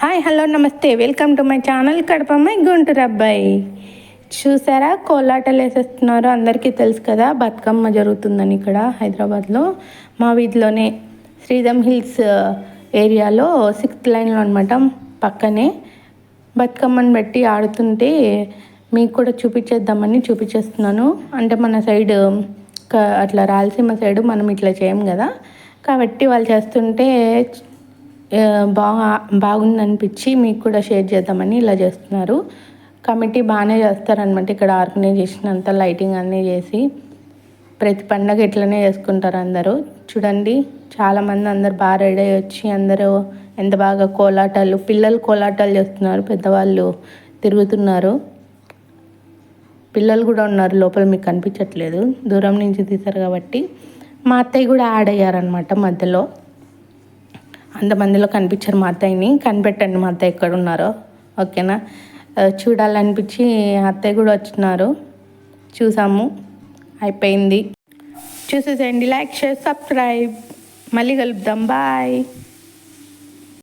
Hi hello నమస్తే. Welcome to my channel కడపమ్మాయి గుంటూరు అబ్బాయి. చూసారా? కోలాటలు వేసేస్తున్నారు అందరికీ తెలుసు కదా బతుకమ్మ జరుగుతుందని ఇక్కడ హైదరాబాద్లో. మా వీధిలోనే శ్రీధమ్ హిల్స్ ఏరియాలో సిక్స్త్ లైన్లో అనమాట పక్కనే. బతుకమ్మను పెట్టి ఆడుతుంటే మీకు కూడా చూపించేద్దామని చూపించేస్తున్నాను. అంటే మన సైడ్ అట్లా రాయలసీమ సైడ్ మనం ఇట్లా చేయం కదా. కాబట్టి వాళ్ళు చేస్తుంటే బాగా బాగుంది అనిపించి మీకు కూడా షేర్ చేద్దామని ఇలా చేస్తున్నారు. కమిటీ బాగానే చేస్తారనమాట ఇక్కడ ఆర్గనైజేషన్ అంతా లైటింగ్ అన్నీ చేసి. ప్రతి పండగ ఇట్లనే చేసుకుంటారు అందరూ. చూడండి చాలామంది అందరు బాగా రెడీ అయ్యి వచ్చి అందరూ ఎంత బాగా కోలాటాలు పిల్లలు కోలాటాలు చేస్తున్నారు పెద్దవాళ్ళు తిరుగుతున్నారు. పిల్లలు కూడా ఉన్నారు లోపల మీకు కనిపించట్లేదు. దూరం నుంచి తీశారు కాబట్టి. మా అత్తయ్య కూడా యాడ్ అయ్యారనమాట మధ్యలో. అంతమందిలో కనిపించారు మా అత్తయ్యని కనిపెట్టండి మా అత్తయ్య ఎక్కడ ఉన్నారో ఓకేనా చూడాలనిపించి అత్తయ్య కూడా వచ్చినారు. చూసాము. అయిపోయింది. చూసేసేయండి. Like share subscribe. మళ్ళీ కలుపుదాం బాయ్.